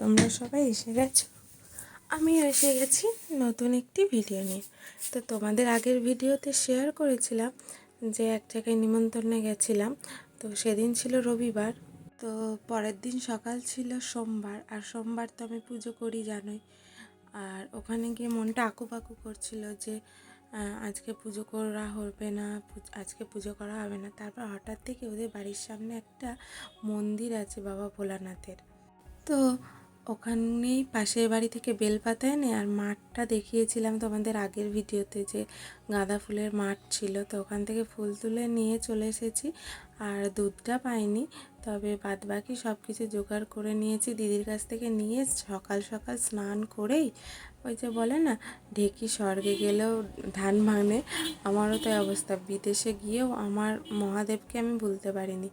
তোমরা সবাই এসে গেছো? আমিও এসে গেছি নতুন একটি ভিডিও নিয়ে। তো তোমাদের আগের ভিডিওতে শেয়ার করেছিলাম যে এক জায়গায় নিমন্ত্রণে গেছিলাম। তো সেদিন ছিল রবিবার। তো পরের দিন সকাল ছিল সোমবার। আর সোমবার তো আমি পুজো করি, জানোই। আর ওখানে গিয়ে মনটা আকুপাকু করছিল যে আজকে পুজো করা হবে না আজকে পুজো করা হবে না। তারপর হঠাৎ থেকে ওদের বাড়ির সামনে একটা মন্দির আছে বাবা ভোলানাথের। তো ওখানেই পাশের বাড়ি থেকে বেলপাতা এনে আর মাঠটা দেখিয়েছিলাম তোমাদের আগের ভিডিওতে যে গাঁদা ফুলের মাঠ ছিল। তো ওখান থেকে ফুল তুলে নিয়ে চলে এসেছি আর দুধটা পাইনি। তবে বাদ বাকি সব কিছু জোগাড় করে নিয়েছি। দিদির কাছ থেকে নিয়ে সকাল সকাল স্নান করেই ওই যে বলে না, ঢেকি স্বর্গে গেলেও ধান ভাঙে। আমারও তাই অবস্থা। বিদেশে গিয়েও আমার মহাদেবকে আমি ভুলতে পারিনি।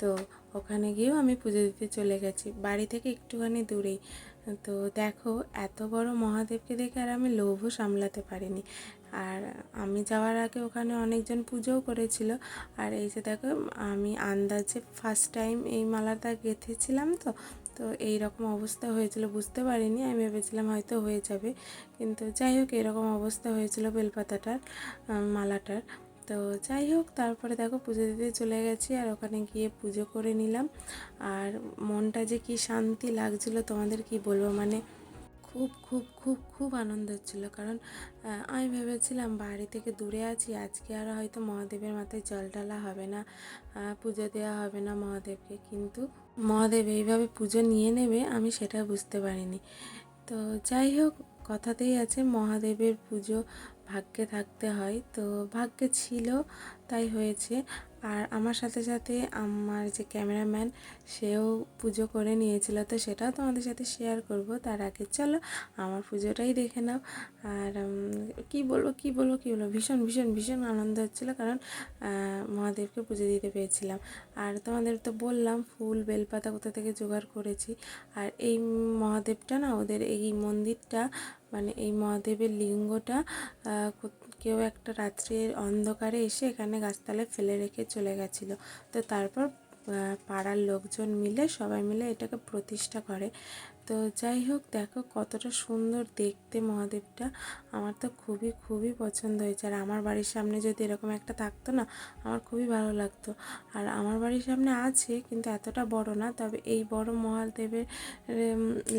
তো ওখানে গিয়েও আমি পুজো দিতে চলে গেছি। বাড়ি থেকে একটুখানি দূরেই। তো দেখো, এত বড় মহাদেবকে দেখে আর আমি লোভও সামলাতে পারিনি। আর আমি যাওয়ার আগে ওখানে অনেকজন পুজোও করেছিল। আর এই যে দেখো, আমি আন্দাজে ফার্স্ট টাইম এই মালাটা গেঁথেছিলাম তো তো এই রকম অবস্থা হয়েছিল। বুঝতে পারিনি, আমি ভেবেছিলাম হয়তো হয়ে যাবে। কিন্তু যাই হোক, এরকম অবস্থা হয়েছিল বেলপাতাটার মালাটার। তো যাই হোক, তারপরে দেখো পুজো দিতে চলে গেছি আর ওখানে গিয়ে পুজো করে নিলাম। আর মনটা যে কি শান্তি লাগছিল তোমাদের কি বলব? মানে খুব খুব খুব খুব আনন্দ হচ্ছিল। কারণ আমি ভেবেছিলাম বাড়ি থেকে দূরে আছি, আজকে আর হয়তো মহাদেবের মাথায় জল ঢালা হবে না পুজো দেওয়া হবে না মহাদেবকে। কিন্তু মহাদেব এইভাবে পুজো নিয়ে নেবে, আমি সেটা বুঝতে পারিনি। তো যাই হোক, কথাতেই আছে, মহাদেবের পুজো ভাগ্যে থাকতে হয়। তো ভাগ্যে ছিল তাই হয়েছে। আর আমার সাথে সাথে আমার যে ক্যামেরাম্যান, সেও পুজো করে নিয়েছিল। তো সেটাও তোমাদের সাথে শেয়ার করব। তার আগে চলো, আমার পুজোটাই দেখে নাও। আর কি বলব কি বলব কি বলব, ভীষণ ভীষণ ভীষণ আনন্দ হচ্ছিল কারণ মহাদেবকে পুজো দিতে পেরেছিলাম আর তোমাদের তো বললাম, ফুল, বেলপাতা কোথা থেকে জোগাড় করেছি। আর এই মহাদেবটা না, ওদের এই মন্দিরটা মানে এই মহাদেবের লিঙ্গটা কেউ একটা রাত্রির অন্ধকারে এসে এখানে গাছতলায় ফেলে রেখে চলে গেছিল। তো তারপর পাড়ার লোকজন মিলে, সবাই মিলে এটাকে প্রতিষ্ঠা করে। তো যাই হোক, দেখো কতটা সুন্দর দেখতে মহাদেবটা। আমার তো খুবই খুবই পছন্দ হয়েছে। আর আমার বাড়ির সামনে যদি এরকম একটা থাকতো না, আমার খুবই ভালো লাগতো। আর আমার বাড়ির সামনে আছে, কিন্তু এতটা বড় না। তবে এই বড় মহাদেবের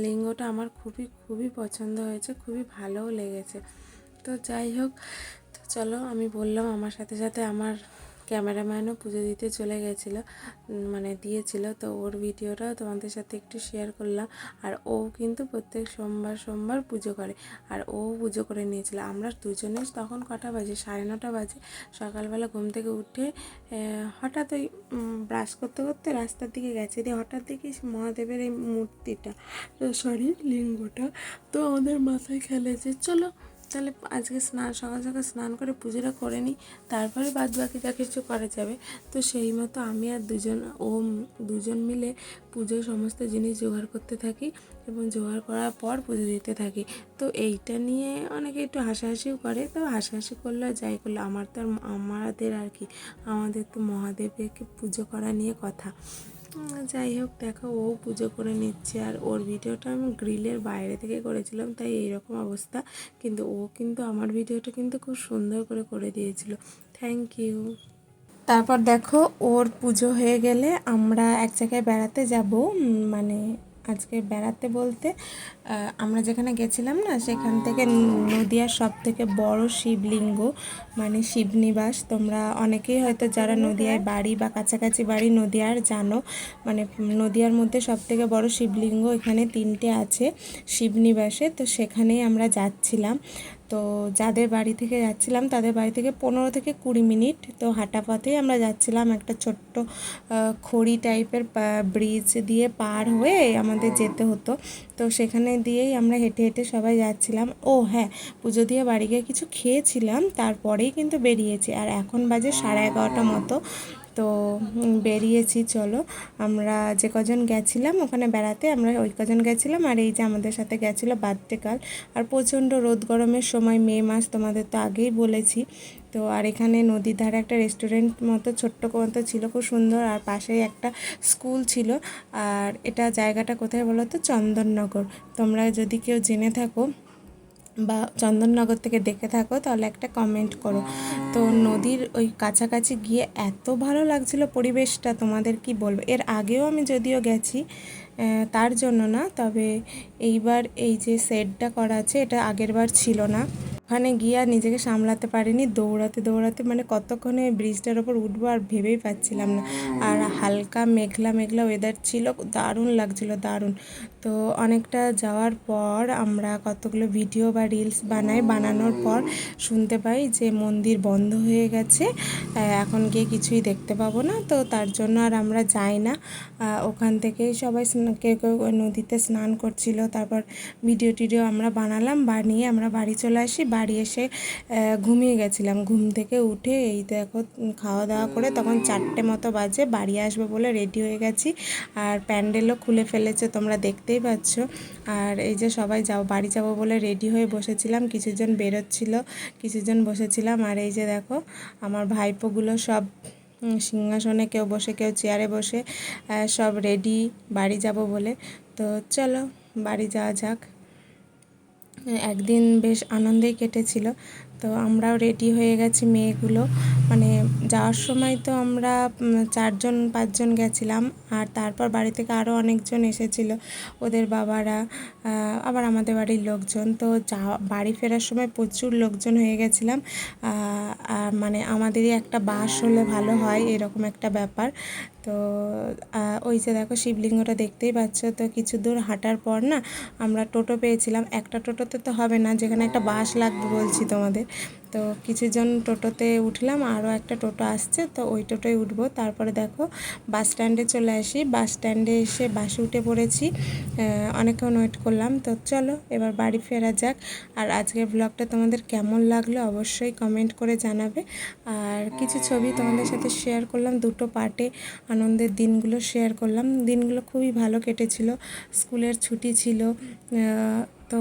লিঙ্গটা আমার খুবই খুবই পছন্দ হয়েছে। খুবই ভালোও লেগেছে। তো যাই হোক, তো চলো আমি বললাম আমার সাথে সাথে আমার ক্যামেরাম্যানও পুজো দিতে চলে গেছিল মানে দিয়েছিল, তো ওর ভিডিওটাও তোমাদের সাথে একটু শেয়ার করলাম। আর ও কিন্তু প্রত্যেক সোমবার সোমবার পুজো করে, আর ও পুজো করে নিয়েছিল। আমরা দুজনে তখন কটা বাজে? সাড়ে নটা বাজে। সকালবেলা ঘুম থেকে উঠে হঠাৎ ওই ব্রাশ করতে করতে রাস্তার দিকে গেছে। দিয়ে হঠাৎ দেখি মহাদেবের এই মূর্তিটা, সরি, লিঙ্গটা। তো আমাদের মাথায় খেলে যে চলো তাহলে আজকে স্নান, সকাল সকাল স্নান করে পুজোটা করে নিই, তারপরে বাদ বাকি যা কিছু করা যাবে। তো সেই মতো আমি আর দুজন, ও দুজন মিলে পুজোর সমস্ত জিনিস জোগাড় করতে থাকি এবং জোগাড় করার পর পুজো দিতে থাকি। তো এইটা নিয়ে অনেকে একটু হাসাহাসিও করে, তো হাসাহাসি করলে যাই করল। আমার তো আমাদের আর কি, আমাদের তো মহাদেবকে পুজো করা নিয়ে কথা। যাই হোক, দেখো, ও পুজো করে নিচ্ছে আর ওর ভিডিওটা আমি গ্রিলের বাইরে থেকে করেছিলাম, তাই এইরকম অবস্থা। কিন্তু ও কিন্তু আমার ভিডিওটা কিন্তু খুব সুন্দর করে করে দিয়েছিল। থ্যাংক ইউ তারপর দেখো, ওর পুজো হয়ে গেলে আমরা এক জায়গায় বেড়াতে যাব মানে আজকে বেড়াতে বলতে আমরা যেখানে গেছিলাম না, সেখান থেকে নদিয়ার সব থেকে বড় শিবলিঙ্গ মানে শিবনিবাস। তোমরা অনেকেই হয়তো যারা নদিয়ায় বাড়ি বা কাছাকাছি বাড়ি নদিয়ার জানো মানে নদিয়ার মধ্যে সব থেকে বড় শিবলিঙ্গ এখানে তিনটে আছে, শিবনিবাসে। তো সেখানেই আমরা যাচ্ছিলাম। তো যাদের বাড়ি থেকে যাচ্ছিলাম, তাদের বাড়ি থেকে পনেরো থেকে কুড়ি মিনিট। তো হাঁটা পথেই আমরা যাচ্ছিলাম একটা ছোট্ট খড়ি টাইপের ব্রিজ দিয়ে পার হয়ে আমাদের যেতে হতো। তো সেখানে দিয়েই আমরা হেঁটে হেঁটে সবাই যাচ্ছিলাম। ও হ্যাঁ পুজো দিয়ে বাড়ি গিয়ে কিছু খেয়েছিলাম, তারপরেই কিন্তু বেরিয়েছি। আর এখন বাজে সাড়ে এগারোটা মতো। তো বেরিয়েছি, চলো। আমরা যে কজন গেছিলাম ওখানে বেড়াতে, আমরা ওই কজন গেছিলাম আর এই যে আমাদের সাথে গেছিল বার্থডে কাল আর প্রচণ্ড রোদ গরমের সময়, মে মাস তোমাদের তো আগেই বলেছি। তো, আর এখানে নদীর ধারে একটা রেস্টুরেন্ট মতো, ছোট্ট মতো ছিল, খুব সুন্দর। আর পাশেই একটা স্কুল ছিল। আর এটা জায়গাটা কোথায় বলো তো? চন্দননগর। তোমরা যদি কেউ জেনে থাকো বা চন্দননগর থেকে দেখে থাকো, তাহলে একটা কমেন্ট করো। তো নদীর ওই কাছাকাছি গিয়ে এত ভালো লাগছিল পরিবেশটা, তোমাদের কি বলব? এর আগেও আমি যদিও গেছি তার জন্য না, তবে এইবার এই যে সেটটা করা আছে, এটা আগের বার ছিল না। ওখানে গিয়ে আর নিজেকে সামলাতে পারিনি। দৌড়াতে দৌড়াতে মানে কতক্ষণে ব্রিজটার ওপর উঠবো আর ভেবেই পাচ্ছিলাম না। আর হালকা মেঘলা মেঘলা ওয়েদার ছিল, দারুণ লাগছিল, দারুণ। তো অনেকটা যাওয়ার পর আমরা কতগুলো ভিডিও বা রিলস বানাই, বানানোর পর শুনতে পাই যে মন্দির বন্ধ হয়ে গেছে এখন গিয়ে কিছুই দেখতে পাবো না। তো তার জন্য আর আমরা যাই না। ওখান থেকেই সবাই কেউ কেউ নদীতে স্নান করছিল, তারপর ভিডিও টিডিও আমরা বানালাম, বানিয়ে আমরা বাড়ি চলে আসি বাড়ি এসে ঘুমিয়ে গেছিলাম। ঘুম থেকে উঠে এই দেখো খাওয়া দাওয়া করে তখন চারটে মতো বাজে, বাড়ি আসবে বলে রেডি হয়ে গেছি। আর প্যান্ডেলও খুলে ফেলেছে, তোমরা দেখতেই পাচ্ছ। আর এই যে সবাই যাও, বাড়ি যাব বলে রেডি হয়ে বসেছিলাম। কিছুজন বেরোচ্ছিল, কিছুজন বসেছিলাম। আর এই যে দেখো, আমার ভাইপোগুলো সব সিংহাসনে কেউ বসে, কেউ চেয়ারে বসে সব রেডি, বাড়ি যাব বলে। তো চলো, বাড়ি যাওয়া যাক। একদিন বেশ আনন্দেই কেটেছিল। তো আমরাও রেডি হয়ে গেছি মেয়েগুলো। মানে যাওয়ার সময় তো আমরা চারজন, পাঁচজন গেছিলাম। আর তারপর বাড়ি থেকে আরও অনেকজন এসেছিল। ওদের বাবারা আবার আমাদের বাড়ির লোকজন। তো যা, বাড়ি ফেরার সময় প্রচুর লোকজন হয়ে গেছিলাম। আর মানে আমাদেরই একটা বাস হলে ভালো হয়, এরকম একটা ব্যাপার। তো ওই যে দেখো শিবলিঙ্গটা দেখতেই পাচ্ছ। তো কিছু দূর হাঁটার পর না, আমরা টোটো পেয়েছিলাম। একটা টোটোতে তো হবে না, যেখানে একটা বাস লাগবে বলছি তোমাদের। তো কিছুজন টোটোতে উঠলাম, আরও একটা টোটো আসছে, তো ওই টোটোয় উঠবো। তারপরে দেখো, বাস স্ট্যান্ডে চলে আসি। বাস স্ট্যান্ডে এসে বাসে উঠে পড়েছি। অনেকক্ষণ ওয়েট করলাম। তো চলো, এবার বাড়ি ফেরা যাক। আর আজকের ব্লগটা তোমাদের কেমন লাগল অবশ্যই কমেন্ট করে জানাবে। আর কিছু ছবি তোমাদের সাথে শেয়ার করলাম। দুটো পার্টে আনন্দের দিনগুলো শেয়ার করলাম। দিনগুলো খুবই ভালো কেটেছিল। স্কুলের ছুটি ছিল। তো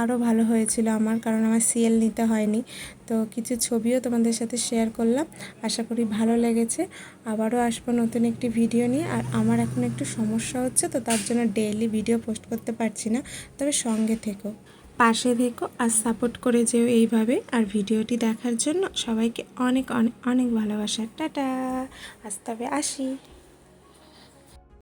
আরও ভালো হয়েছিল আমার, কারণ আমার সিএল নিতে হয়নি। তো কিছু ছবিও তোমাদের সাথে শেয়ার করলাম। আশা করি ভালো লেগেছে। আবারও আসব নতুন একটি ভিডিও নিয়ে। আর আমার এখন একটু সমস্যা হচ্ছে, তো তার জন্য ডেইলি ভিডিও পোস্ট করতে পারছি না। তবে সঙ্গে থেকো। পাশে থেকো আর সাপোর্ট করে যেও এইভাবে। আর ভিডিওটি দেখার জন্য সবাইকে অনেক অনেক অনেক ভালোবাসা। টাটা! আজ তবে আসি।